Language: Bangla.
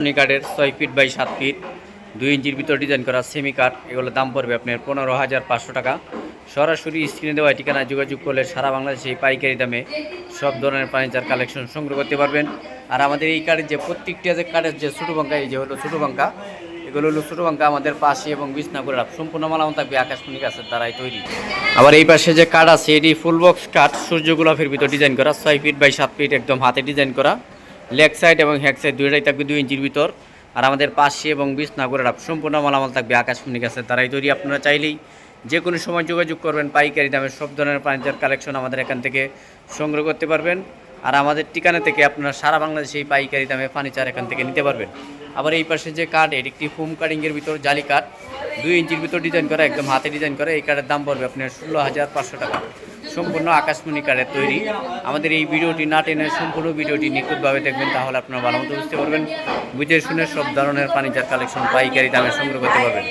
সোনি কাঠের ছয় ফিট বাই সাত ফিট দুই ইঞ্চির ভিতর ডিজাইন করা সেমি কাঠ এগুলোর দাম পড়বে আপনার পনেরো হাজার পাঁচশো টাকা। সরাসরি স্ক্রিনে দেওয়া ঠিকানায় যোগাযোগ করলে সারা বাংলাদেশে পাইকারি দামে সব ধরনের ফার্নিচার কালেকশন সংগ্রহ করতে পারবেন। আর আমাদের এই কাঠের যে প্রত্যেকটি যে কাঠের যে ছোটো বাঙ্কা এই যে হলো ছোটো বাঙ্কা এগুলো হলো ছোটো বাঙ্কা আমাদের পাশে এবং বিছনাগুড়া সম্পূর্ণ মালাম থাকবে আকাশমণি গাছের দ্বারাই তৈরি। আবার এই পাশে যে কাঠ আছে, এটি ফুল বক্স কাঠ সূর্য গোলাপের ভিতর ডিজাইন করা, ছয় ফিট বাই সাত ফিট একদম হাতে ডিজাইন করা। লেগ সাইড এবং হ্যাক সাইড দুইটাই থাকবে দুই ইঞ্চির ভিতর। আর আমাদের পাশে এবং বিছনাগুড়া সম্পূর্ণ মালামাল থাকবে আকাশমণি গাছের দ্বারাই তৈরি, আপনারা চাইলেই যে কোনো সময় যোগাযোগ করবেন। পাইকারি দামে সব ধরনের ফার্নিচার কালেকশন আমাদের এখান থেকে সংগ্রহ করতে পারবেন। আর আমাদের ঠিকানা থেকে আপনারা সারা বাংলাদেশে এই পাইকারি দামে ফার্নিচার এখান থেকে নিতে পারবেন। আবার এই পাশে যে কাঠ এটি একটি ফোম কাটিংয়ের ভিতর জালি কাঠ দুই ইঞ্চির ভিতর ডিজাইন করা, একদম হাতে ডিজাইন করা। এই কাঠের দাম পড়বে আপনার ষোলো হাজার পাঁচশো টাকা। সম্পূর্ণ আকাশমণি কাঠের তৈরি। আমাদের এই ভিডিওটি না টেনে সম্পূর্ণ ভিডিওটি নিখুঁতভাবে দেখবেন, তাহলে আপনারা ভালো মতো বুঝতে পারবেন। বুঝে শুনে সব ধরনের ফার্নিচার কালেকশন পাইকারি দামে সংগ্রহ করতে পারবেন।